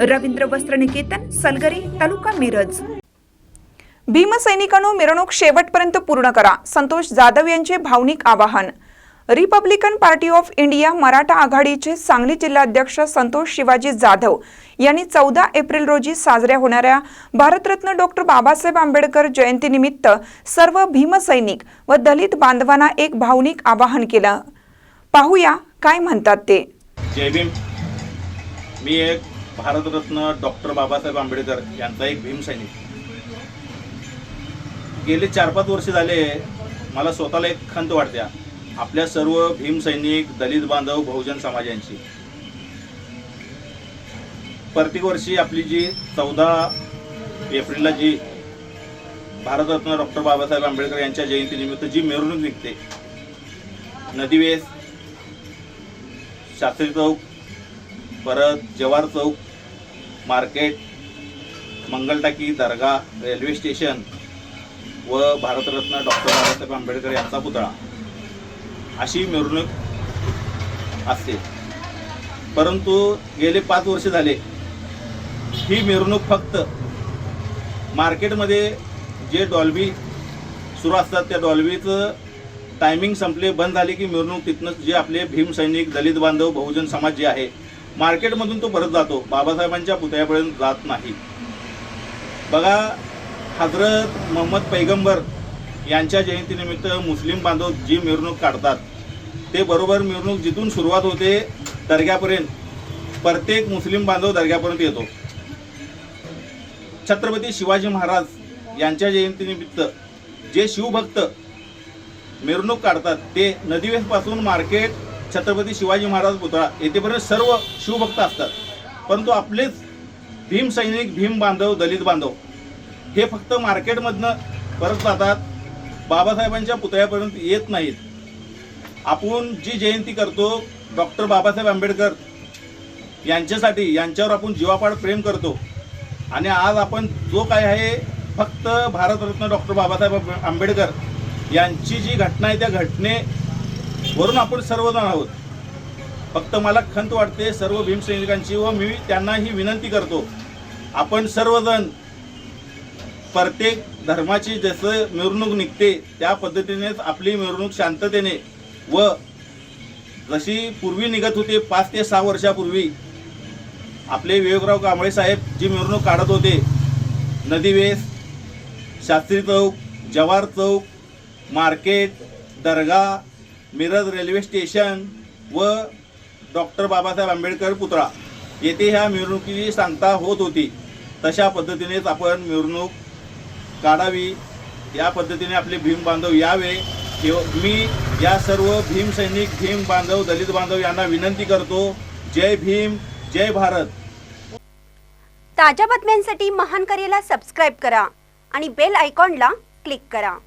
रवींद्र वस्त्रनिकेतन सलगरे तालुका मिरज. भीमसैनिकांनो मिरवणूक शेवटपर्यंत पूर्ण करा. संतोष जाधव यांचे भावनिक आवाहन. Republican Party of India Maratha आघाडीचे सांगली जिल्हाध्यक्ष संतोष शिवाजी जाधव यांनी चौदा एप्रिल रोजी साजऱ्या होणाऱ्या भारतरत्न डॉक्टर बाबासाहेब आंबेडकर जयंतीनिमित्त सर्व भीमसैनिक व दलित बांधवांना एक भावनिक आवाहन केलं. पाहूया काय म्हणतात ते. जय भीम. मी एक भारतरत्न डॉक्टर बाबासाहेब आंबेडकर यांचा एक भीम सैनिक. गेले चार पाच वर्ष झाले मला स्वतःला एक खंत वाटत्या आपल्या सर्व भीम सैनिक दलित बांधव बहुजन समाजांची. प्रत्येक वर्षी आपली जी चौदा एप्रिलला जी भारतरत्न डॉक्टर बाबासाहेब आंबेडकर यांच्या जयंतीनिमित्त जी मिरवणूक निघते नदीवेस शास्त्री चौक परत जवाहर चौक मार्केट मंगलटाकी दर्गा रेल्वे स्टेशन व भारतरत्न डॉक्टर बाबासाहेब आंबेडकर यांचा पुतळा. अशी मिरवणूक असते. परंतु गेले पाच वर्ष झाले ही मिरवणूक फक्त मार्केटमध्ये जे डॉल्बी सुरू असतात त्या डॉल्बीचं टायमिंग संपले बंद झाले की मिरवणूक तिथनं जे आपले भीमसैनिक दलित बांधव बहुजन समाज जे आहे मार्केटमधून तो परत जातो. बाबासाहेबांच्या पुतळ्यापर्यंत जात नाही. बघा हजरत मोहम्मद पैगंबर यांच्या जयंतीनिमित्त मुस्लिम बांधव जी मिरवणूक काढतात ते बरोबर मिरवणूक जिथून सुरुवात होते दर्ग्यापर्यंत प्रत्येक मुस्लिम बांधव दर्ग्यापर्यंत येतो. छत्रपती शिवाजी महाराज यांच्या जयंतीनिमित्त जे शिवभक्त मिरवणूक काढतात ते नदीवेसपासून मार्केट छत्रपती शिवाजी महाराज पुतळा. येथेपर्यंत सर्व शिवभक्त असतात. परंतु आपलेच भीम सैनिक भीम बांधव दलित बांधव हे फक्त मार्केटमधनं परत जातात. बाबासाहेबांच्या पुतळ्यापर्यंत येत नाहीत. आपण जी जयंती करतो डॉक्टर बाबासाहेब आंबेडकर यांच्यासाठी यांच्यावर आपण जीवापाड प्रेम करतो. आणि आज आपण जो काय आहे फक्त भारतरत्न डॉक्टर बाबासाहेब आंबेडकर यांची जी घटना आहे त्या घटने म्हणून आपण सर्वजण आहोत. फक्त मला खंत वाटते सर्व भीमसैनिकांची व मी त्यांना ही विनंती करतो आपण सर्वजण प्रत्येक धर्माची जसं मिरवणूक निघते त्या पद्धतीनेच आपली मिरवणूक शांततेने व जशी पूर्वी निघत होती पाच ते सहा वर्षापूर्वी आपले विवेकराव कांबळे साहेब जी मिरवणूक काढत होते नदीवेस शास्त्री चौक जवाहर चौक मार्केट दर्गा मिरज रेल्वे स्टेशन व डॉक्टर बाबासाहेब आंबेडकर पुतळा. येथे ह्या मिरवणुकीची सांगता होत होती. तशा पद्धतीनेच आपण मिरवणूक काढावी. या पद्धतीने आपले भीम बांधव यावे. किंवा मी या सर्व भीम सैनिक भीम बांधव दलित बांधव यांना विनंती करतो. जय भीम जय भारत. ताज्या बातम्यांसाठी महान करेला सबस्क्राईब करा आणि बेल आयकॉनला क्लिक करा.